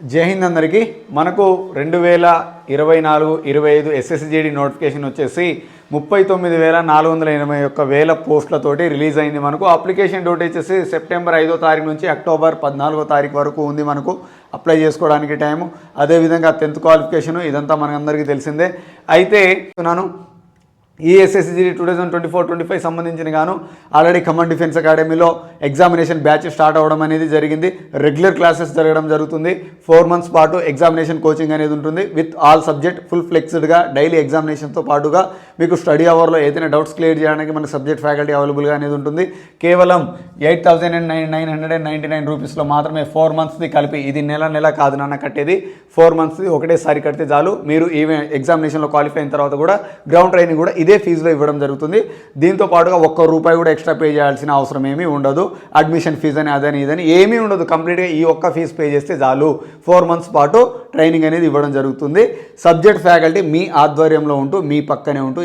జై హింద్ అందరికీ. మనకు రెండు వేల ఇరవై నాలుగు ఇరవై ఐదు ఎస్ఎస్జిడి నోటిఫికేషన్ వచ్చేసి ముప్పై తొమ్మిది వేల నాలుగు వందల ఎనభై ఒక్క వేల పోస్టులతోటి రిలీజ్ అయింది మనకు. అప్లికేషన్ డేట్ వచ్చేసి సెప్టెంబర్ ఐదో తారీఖు నుంచి అక్టోబర్ పద్నాలుగో తారీఖు వరకు ఉంది మనకు. అప్లై చేసుకోవడానికి టైము. అదేవిధంగా టెన్త్ క్వాలిఫికేషన్ ఇదంతా మనందరికీ తెలిసిందే. అయితే నేను ఈ SSCG two thousand twenty four twenty five సంబంధించిన గాను. ఆల్రెడీ కమాండ్ డిఫెన్స్ అకాడమీలో ఎగ్జామినేషన్ బ్యాచ్ స్టార్ట్ అవ్వడం అనేది జరిగింది. రెగ్యులర్ క్లాసెస్ జరగడం జరుగుతుంది. ఫోర్ మంత్స్ పాటు ఎగ్జామినేషన్ కోచింగ్ అనేది ఉంటుంది. విత్ ఆల్ సబ్జెక్ట్ ఫుల్ ఫ్లెక్స్డ్గా డైలీ ఎగ్జామినేషన్తో పాటుగా మీకు స్టడీ అవర్లో ఏదైనా డౌట్స్ క్లియర్ చేయడానికి మన సబ్జెక్ట్ ఫ్యాకల్టీ అవైలబుల్గా అనేది ఉంటుంది. కేవలం eight thousand and nine nine hundred and ninety nine రూపీస్లో మాత్రమే ఫోర్ మంత్స్ది కలిపి ఇది నెల నెల కాదు నాన్న కట్టేది. ఫోర్ మంత్స్ది ఒకటేసారి కడితే చాలు. మీరు ఈవెన్ ఎగ్జామినేషన్లో క్వాలిఫై అయిన తర్వాత కూడా గ్రౌండ్ ట్రైనింగ్ కూడా ఇదే ఫీజులో ఇవ్వడం జరుగుతుంది. దీంతో పాటుగా ఒక్క రూపాయి కూడా ఎక్స్ట్రా పే చేయాల్సిన అవసరం ఏమీ ఉండదు. అడ్మిషన్ ఫీజు అని అదని ఇదని ఏమీ ఉండదు. కంప్లీట్గా ఈ ఒక్క ఫీజు పే చేస్తే చాలు. ఫోర్ మంత్స్ పాటు ట్రైనింగ్ అనేది ఇవ్వడం జరుగుతుంది. సబ్జెక్ట్ ఫ్యాకల్టీ మీ ఆధ్వర్యంలో ఉంటూ మీ పక్కనే ఉంటూ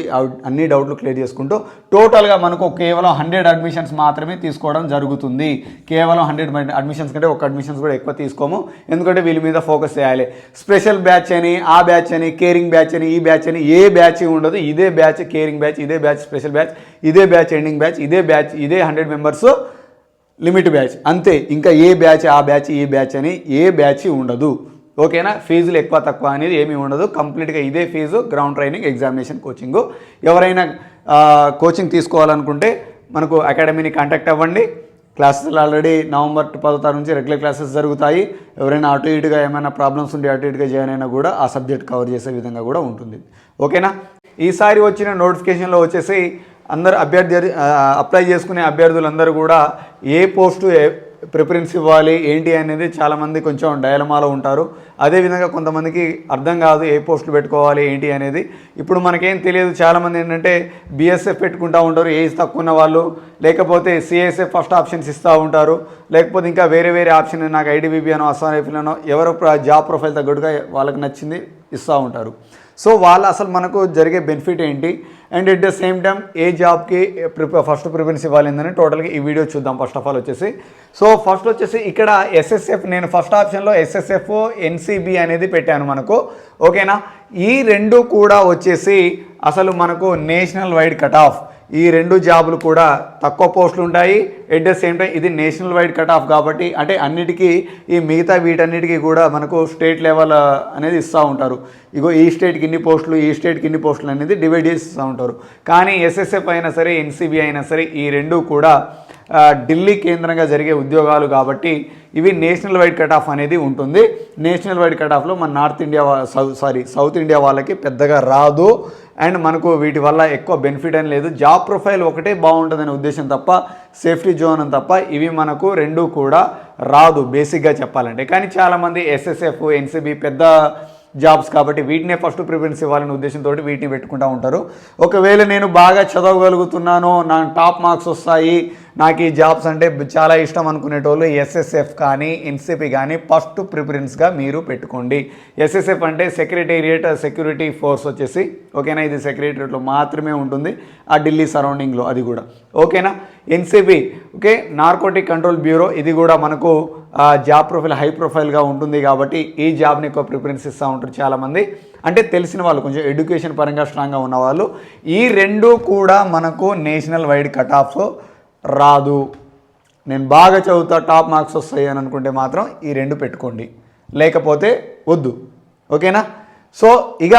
అన్ని డౌట్లు క్లియర్ చేసుకుంటూ టోటల్గా మనకు కేవలం హండ్రెడ్ అడ్మిషన్స్ మాత్రమే తీసుకోవడం జరుగుతుంది. కేవలం హండ్రెడ్ అడ్మిషన్స్ కంటే ఒక అడ్మిషన్స్ కూడా ఎక్కువ తీసుకోము. ఎందుకంటే వీళ్ళ మీద ఫోకస్ చేయాలి. స్పెషల్ బ్యాచ్ అని ఆ బ్యాచ్ అని కేరింగ్ బ్యాచ్ అని ఈ బ్యాచ్ అని ఏ బ్యాచ్ ఉండదు. ఇదే బ్యాచ్ కేరింగ్ బ్యాచ్ ఇదే బ్యాచ్ స్పెషల్ బ్యాచ్ ఇదే బ్యాచ్ ఎండింగ్ బ్యాచ్ ఇదే బ్యాచ్ ఇదే హండ్రెడ్ మెంబర్స్ లిమిట్ బ్యాచ్ అంతే ఇంకా ఏ బ్యాచ్ ఆ బ్యాచ్ ఈ బ్యాచ్ అని ఏ బ్యాచ్ ఉండదు. ఓకేనా? ఫీజులు ఎక్కువ తక్కువ అనేది ఏమీ ఉండదు. కంప్లీట్గా ఇదే fee ground training examination coaching ఎవరైనా కోచింగ్ తీసుకోవాలనుకుంటే మనకు అకాడమీని కాంటాక్ట్ అవ్వండి. క్లాసెస్ ఆల్రెడీ నవంబర్ పదో తారీఖు నుంచి రెగ్యులర్ క్లాసెస్ జరుగుతాయి. ఎవరైనా అటు ఇటుగా ఏమైనా ప్రాబ్లమ్స్ ఉంటే అటు ఇటుగా జాయిన్ అయినా కూడా ఆ సబ్జెక్ట్ కవర్ చేసే విధంగా కూడా ఉంటుంది. ఓకేనా? ఈసారి వచ్చిన నోటిఫికేషన్లో వచ్చేసి అందరు అభ్యర్థి అప్లై చేసుకునే అభ్యర్థులందరూ కూడా ఏ పోస్టు ప్రిఫరెన్స్ ఇవ్వాలి ఏంటి అనేది చాలామంది కొంచెం డయలమాలో ఉంటారు. అదేవిధంగా కొంతమందికి అర్థం కాదు ఏ పోస్టులు పెట్టుకోవాలి ఏంటి అనేది. ఇప్పుడు మనకేం తెలియదు చాలామంది ఏంటంటే బీఎస్ఎఫ్ పెట్టుకుంటూ ఉంటారు ఏజ్ తక్కువ ఉన్న వాళ్ళు. లేకపోతే సిఎస్ఎఫ్ ఫస్ట్ ఆప్షన్స్ ఇస్తూ ఉంటారు. లేకపోతే ఇంకా వేరే వేరే ఆప్షన్ నాకు ఐడిబిబి అనో అస్సాం రైఫిల్ అనో ఎవరు జాబ్ ప్రొఫైల్ తగ్గట్టుగా వాళ్ళకి నచ్చింది ఇస్తూ ఉంటారు. సో వాళ్ళు అసలు మనకు జరిగే బెనిఫిట్ ఏంటి? And at the same time ఏ జాబ్కి ప్రిప ఫస్ట్ ప్రిఫరెన్స్ ఇవ్వాలిందని టోటల్గా ఈ వీడియో చూద్దాం ఫస్ట్ ఆఫ్ ఆల్ వచ్చేసి. సో ఫస్ట్ వచ్చేసి ఇక్కడ ఎస్ఎస్ఎఫ్ నేను ఫస్ట్ ఆప్షన్లో ఎస్ఎస్ఎఫ్ ఎన్సిబి అనేది పెట్టాను మనకు. ఓకేనా? ఈ రెండు కూడా వచ్చేసి అసలు మనకు నేషనల్ వైడ్ కట్ ఆఫ్. ఈ రెండు జాబులు కూడా తక్కువ పోస్టులు ఉంటాయి. ఎట్ ద సేమ్ టైం ఇది నేషనల్ వైడ్ కట్ ఆఫ్ కాబట్టి అంటే అన్నిటికీ ఈ మిగతా వీటన్నిటికీ కూడా మనకు స్టేట్ లెవెల్ అనేది ఇస్తూ ఉంటారు. ఇగో ఈ స్టేట్కి ఇన్ని పోస్టులు ఈ స్టేట్కి ఇన్ని పోస్టులు అనేది డివైడ్ చేసి ఇస్తూ ఉంటారు. కానీ ఎస్ఎస్ఎఫ్ అయినా సరే ఎన్సీబీ అయినా సరే ఈ రెండు కూడా ఢిల్లీ కేంద్రంగా జరిగే ఉద్యోగాలు కాబట్టి ఇవి నేషనల్ వైడ్ కట్ ఆఫ్ అనేది ఉంటుంది. నేషనల్ వైడ్ కట్ ఆఫ్లో మన నార్త్ ఇండియా వా- సౌ సారీ సౌత్ ఇండియా వాళ్ళకి పెద్దగా రాదు. అండ్ మనకు వీటి వల్ల ఎక్కువ బెనిఫిట్ అని లేదు. జాబ్ ప్రొఫైల్ ఒకటే బాగుంటుందనే ఉద్దేశం తప్ప సేఫ్టీ జోన్ అని తప్ప ఇవి మనకు రెండు కూడా రాదు బేసిక్గా చెప్పాలంటే. కానీ చాలామంది ఎస్ఎస్ఎఫ్ ఎన్సీబీ పెద్ద జాబ్స్ కాబట్టి వీటినే ఫస్ట్ ప్రిఫరెన్స్ ఇవ్వాలనే ఉద్దేశంతో వీటిని పెట్టుకుంటూ ఉంటారు. ఒకవేళ నేను బాగా చదవగలుగుతున్నాను నా టాప్ మార్క్స్ వస్తాయి నాకు ఈ జాబ్స్ అంటే చాలా ఇష్టం అనుకునేటోళ్ళు ఎస్ఎస్ఎఫ్ కానీ ఎన్సిపి కానీ ఫస్ట్ ప్రిఫరెన్స్గా మీరు పెట్టుకోండి. ఎస్ఎస్ఎఫ్ అంటే సెక్రటేరియట్ సెక్యూరిటీ ఫోర్స్ వచ్చేసి ఓకేనా? ఇది సెక్రటేరియట్లో మాత్రమే ఉంటుంది. ఆ ఢిల్లీ సరౌండింగ్లో అది కూడా. ఓకేనా? NCP okay? Narcotic control bureau ఇది కూడా మనకు జాబ్ ప్రొఫైల్ హై ప్రొఫైల్గా ఉంటుంది కాబట్టి ఈ జాబ్ని ఎక్కువ ప్రిఫరెన్స్ ఇస్తూ ఉంటారు చాలామంది. అంటే తెలిసిన వాళ్ళు కొంచెం ఎడ్యుకేషన్ పరంగా స్ట్రాంగ్గా ఉన్నవాళ్ళు ఈ రెండు కూడా మనకు నేషనల్ వైడ్ కట్ ఆఫ్ రాదు. నేను బాగా చదువుతా టాప్ మార్క్స్ వస్తాయి అని అనుకుంటే మాత్రం ఈ రెండు పెట్టుకోండి. లేకపోతే వద్దు. ఓకేనా? సో ఇక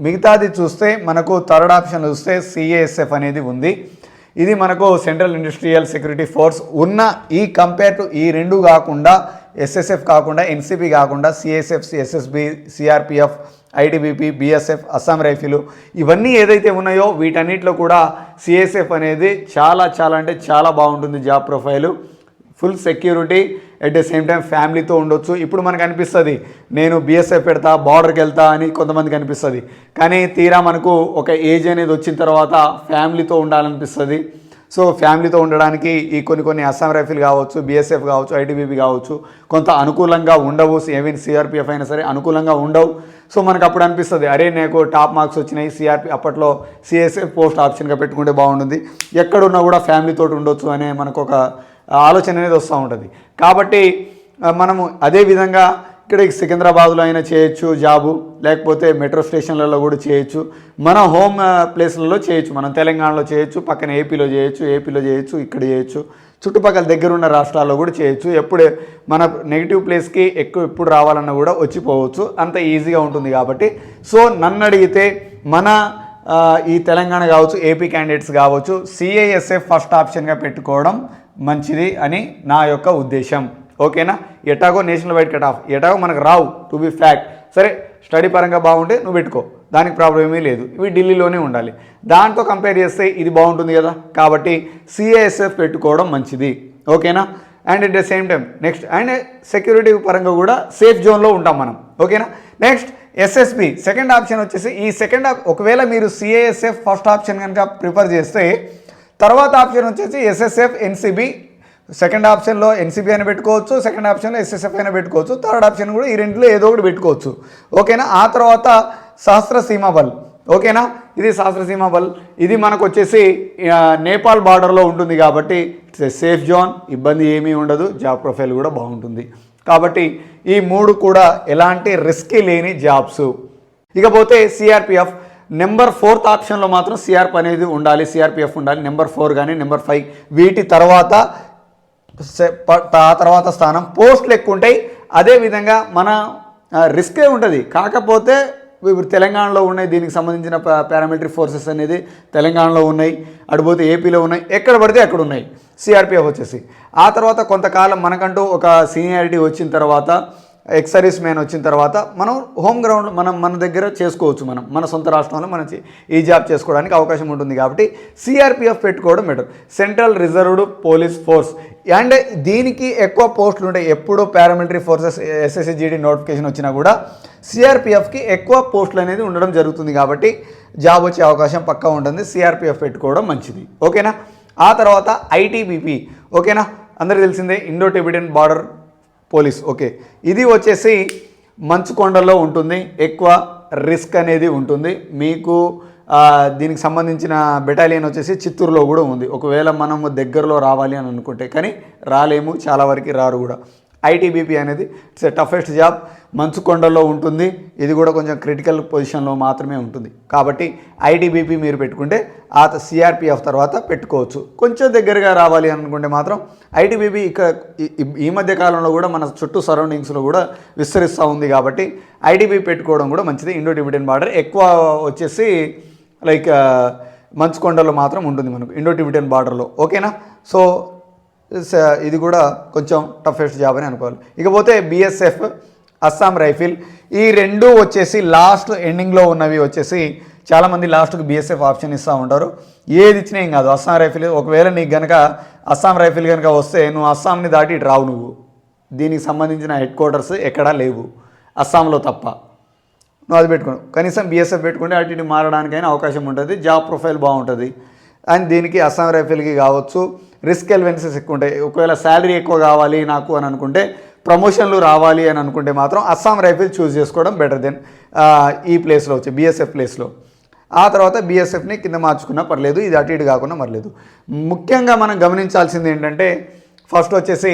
మిగతాది చూస్తే మనకు థర్డ్ ఆప్షన్ చూస్తే సిఏఎస్ఎఫ్ అనేది ఉంది. ఇది మనకు సెంట్రల్ ఇండస్ట్రియల్ సెక్యూరిటీ ఫోర్స్ ఉన్న ఈ కంపేర్ టు ఈ రెండు కాకుండా ఎస్ఎస్ఎఫ్ కాకుండా ఎన్సిపి కాకుండా CSF SSB CRPF ITBP BSF Assam rifle ఇవన్నీ ఏదైతే ఉన్నాయో వీటన్నిటిలో కూడా సిఎస్ఎఫ్ అనేది చాలా చాలా అంటే చాలా బాగుంటుంది job profile full security at the same time ఫ్యామిలీతో ఉండొచ్చు. ఇప్పుడు మనకు అనిపిస్తుంది నేను బిఎస్ఎఫ్ పెడతా బార్డర్కి వెళ్తా అని కొంతమందికి అనిపిస్తుంది. కానీ తీరా మనకు ఒక ఏజ్ అనేది వచ్చిన తర్వాత ఫ్యామిలీతో ఉండాలనిపిస్తుంది. సో ఫ్యామిలీతో ఉండడానికి ఈ కొన్ని కొన్ని అస్సాం రైఫిల్ కావచ్చు బిఎస్ఎఫ్ కావచ్చు ఐటీబీపీ కావచ్చు కొంత అనుకూలంగా ఉండవు. ఈవెన్ సిఆర్పిఎఫ్ అయినా సరే అనుకూలంగా ఉండవు. సో మనకు అప్పుడు అనిపిస్తుంది అరే నాకు టాప్ మార్క్స్ వచ్చినాయి సిఆర్పి అప్పట్లో సిఎస్ఎఫ్ పోస్ట్ ఆప్షన్గా పెట్టుకుంటే బాగుంటుంది ఎక్కడున్నా కూడా ఫ్యామిలీతో ఉండొచ్చు అనే మనకు ఒక ఆలోచన అనేది వస్తూ ఉంటుంది. కాబట్టి మనము అదే విధంగా ఇక్కడ సికింద్రాబాద్లో అయినా చేయొచ్చు జాబు లేకపోతే మెట్రో స్టేషన్లలో కూడా చేయొచ్చు. మన హోమ్ ప్లేస్లలో చేయొచ్చు. మనం తెలంగాణలో చేయొచ్చు పక్కన ఏపీలో చేయొచ్చు ఏపీలో చేయొచ్చు ఇక్కడ చేయొచ్చు. చుట్టుపక్కల దగ్గరున్న రాష్ట్రాల్లో కూడా చేయొచ్చు. ఎప్పుడు మన నెగిటివ్ ప్లేస్కి ఎక్కువ ఎప్పుడు రావాలన్నా కూడా వచ్చిపోవచ్చు. అంత ఈజీగా ఉంటుంది కాబట్టి. సో నన్ను అడిగితే మన ఈ తెలంగాణ కావచ్చు ఏపీ క్యాండిడేట్స్ కావచ్చు సిఐఎస్ఎఫ్ ఫస్ట్ ఆప్షన్గా పెట్టుకోవడం మంచిది అని నా యొక్క ఉద్దేశం. ఓకేనా? ఎటాగో నేషనల్ వైడ్ కట్ ఆఫ్. ఎటాగో మనకు రావు టు బి ఫ్యాక్ట్ సరే స్టడీ పరంగా బాగుంటే నువ్వు పెట్టుకో. దానికి ప్రాబ్లం ఏమీ లేదు. ఇవి ఢిల్లీలోనే ఉండాలి. దాంతో కంపేర్ చేస్తే ఇది బాగుంటుంది కదా? కాబట్టి సిఐఎస్ఎఫ్ పెట్టుకోవడం మంచిది. ఓకేనా? And at the same time next and security పరంగా కూడా సేఫ్ జోన్లో ఉంటాం మనం. ఓకేనా? నెక్స్ట్ ఎస్ఎస్బి సెకండ్ ఆప్షన్ వచ్చేసి ఈ సెకండ్ ఆప్ ఒకవేళ మీరు సిఐఎస్ఎఫ్ ఫస్ట్ ఆప్షన్ కనుక ప్రిఫర్ చేస్తే తర్వాత ఆప్షన్ వచ్చేసి ఎస్ఎస్ఎఫ్ ఎన్సిబి సెకండ్ ఆప్షన్లో ఎన్సిబి అయినా పెట్టుకోవచ్చు సెకండ్ ఆప్షన్లో ఎస్ఎస్ఎఫ్ అయినా పెట్టుకోవచ్చు థర్డ్ ఆప్షన్ కూడా ఈ రెండులో ఏదో ఒకటి పెట్టుకోవచ్చు. ఓకేనా? ఆ తర్వాత సహస్ర సీమా బల్. ఓకేనా? ఇది సహస్ర సీమా బల్. ఇది మనకు వచ్చేసి నేపాల్ బార్డర్లో ఉంటుంది కాబట్టి ఇట్స్ సేఫ్ జోన్ ఇబ్బంది ఏమీ ఉండదు జాబ్ ప్రొఫైల్ కూడా బాగుంటుంది. కాబట్టి ఈ మూడు కూడా ఎలాంటి రిస్క్ లేని జాబ్స్. ఇకపోతే సిఆర్పిఎఫ్ నెంబర్ ఫోర్త్ ఆప్షన్లో మాత్రం సిఆర్పి అనేది ఉండాలి సిఆర్పిఎఫ్ ఉండాలి నెంబర్ ఫోర్ కానీ నెంబర్ ఫైవ్. వీటి తర్వాత ఆ తర్వాత స్థానం పోస్టులు ఎక్కువ ఉంటాయి. అదేవిధంగా మన రిస్కే ఉంటుంది. కాకపోతే ఇప్పుడు తెలంగాణలో ఉన్నాయి దీనికి సంబంధించిన పారామిలిటరీ ఫోర్సెస్ అనేది తెలంగాణలో ఉన్నాయి అడిపోతే ఏపీలో ఉన్నాయి ఎక్కడ పడితే అక్కడ ఉన్నాయి. సిఆర్పిఎఫ్ వచ్చేసి. ఆ తర్వాత కొంతకాలం మనకంటూ ఒక సీనియారిటీ వచ్చిన తర్వాత ఎక్స్ సర్వీస్ మ్యాన్ వచ్చిన తర్వాత మనం హోమ్ గ్రౌండ్ మనం మన దగ్గర చేసుకోవచ్చు మనం. మన సొంత రాష్ట్రంలో మనం ఈ జాబ్ చేసుకోవడానికి అవకాశం ఉంటుంది కాబట్టి సిఆర్పిఎఫ్ పెట్టుకోవడం better central reserved police force and దీనికి ఎక్కువ పోస్టులు ఉంటాయి. ఎప్పుడో పారామిలిటరీ ఫోర్సెస్ ఎస్ఎస్సిజిడి నోటిఫికేషన్ వచ్చినా కూడా సిఆర్పిఎఫ్కి ఎక్కువ పోస్టులు అనేది ఉండడం జరుగుతుంది కాబట్టి జాబ్ వచ్చే అవకాశం పక్కా ఉంటుంది. సిఆర్పిఎఫ్ పెట్టుకోవడం మంచిది. ఓకేనా ఆ తర్వాత ఐటీబీపీ ఓకేనా అందరికీ తెలిసిందే Indo Tibetan border police. Okay. ఇది వచ్చేసి మంచు కొండల్లో ఉంటుంది. ఎక్కువ రిస్క్ అనేది ఉంటుంది. మీకు దీనికి సంబంధించిన బెటాలియన్ వచ్చేసి చిత్తూరులో కూడా ఉంది. ఒకవేళ మనము దగ్గరలో రావాలి అని అనుకుంటే కానీ రాలేము. చాలా వరకు రారు కూడా. ఐటీబీపీ అనేది ఇట్స్ ఎ టఫెస్ట్ జాబ్ మంచు కొండల్లో ఉంటుంది. ఇది కూడా కొంచెం క్రిటికల్ పొజిషన్లో మాత్రమే ఉంటుంది. కాబట్టి ఐటీబీపీ మీరు పెట్టుకుంటే ఆ సిఆర్పిఎఫ్ తర్వాత పెట్టుకోవచ్చు. కొంచెం దగ్గరగా రావాలి అనుకుంటే మాత్రం ఐటీబీపీ ఇక్కడ ఈ- మధ్య కాలంలో కూడా మన చుట్టూ సరౌండింగ్స్లో కూడా విస్తరిస్తూ ఉంది కాబట్టి ఐటీబీ పెట్టుకోవడం కూడా మంచిది. ఇండో టిబిటన్ బార్డర్ ఎక్కువ వచ్చేసి లైక్ మంచుకొండలో మాత్రం ఉంటుంది మనకు ఇండో టిబిటన్ బార్డర్లో ఓకేనా సో Uh, ఇది కూడా కొంచెం టఫెస్ట్ జాబ్ అని అనుకోవాలి. ఇకపోతే బిఎస్ఎఫ్ అస్సాం రైఫిల్ ఈ రెండు వచ్చేసి లాస్ట్ ఎండింగ్లో ఉన్నవి వచ్చేసి చాలామంది లాస్ట్కి బిఎస్ఎఫ్ ఆప్షన్ ఇస్తూ ఉంటారు. ఏది ఇచ్చినా ఏం కాదు. అస్సాం రైఫిల్ ఒకవేళ నీకు గనక అస్సాం రైఫిల్ కనుక వస్తే నువ్వు అస్సాంని దాటి ఇటు రావు నువ్వు. దీనికి సంబంధించిన హెడ్ క్వార్టర్స్ ఎక్కడా లేవు. అస్సాంలో తప్ప. నువ్వు అది పెట్టుకో. కనీసం బీఎస్ఎఫ్ పెట్టుకుంటే అటు ఇటు మారడానికైనా అవకాశం ఉంటుంది. జాబ్ ప్రొఫైల్ బాగుంటుంది. అండ్ దీనికి అస్సాం రైఫిల్కి కావచ్చు రిస్క్ ఎలివెన్సెస్ ఎక్కువ ఉంటాయి ఒకవేళ శాలరీ ఎక్కువ కావాలి నాకు అని అనుకుంటే ప్రమోషన్లు రావాలి అని అనుకుంటే మాత్రం అస్సాం రైఫిల్ చూస్ చేసుకోవడం బెటర్ దెన్ ఈ ప్లేస్లో వచ్చి బీఎస్ఎఫ్ ప్లేస్లో. ఆ తర్వాత బీఎస్ఎఫ్ని కింద మార్చుకున్నా పర్లేదు ఇది అటు ఇటు కాకుండా మరలేదు ముఖ్యంగా మనం గమనించాల్సింది ఏంటంటే ఫస్ట్ వచ్చేసి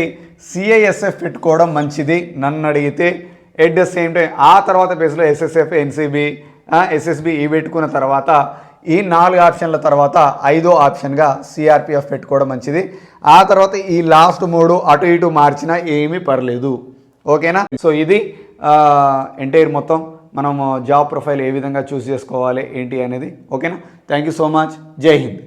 సిఐఎస్ఎఫ్ పెట్టుకోవడం మంచిది. నన్ను అడిగితే ఎట్ ద సేమ్ టైం ఆ తర్వాత బేస్లో ఎస్ఎస్ఎఫ్ ఎన్సీబీ ఎస్ఎస్బి ఈ పెట్టుకున్న తర్వాత ఈ నాలుగు ఆప్షన్ల తర్వాత ఐదో ఆప్షన్గా సిఆర్పిఎఫ్ పెట్టుకోవడం మంచిది. ఆ తర్వాత ఈ లాస్ట్ మూడు అటు ఇటు మార్చినా ఏమీ పర్లేదు. ఓకేనా? సో ఇది ఎంటైర్ మొత్తం. మనము జాబ్ ప్రొఫైల్ ఏ విధంగా చూస్ చేసుకోవాలి ఏంటి అనేది. ఓకేనా? Thank you so much. జై హింద్.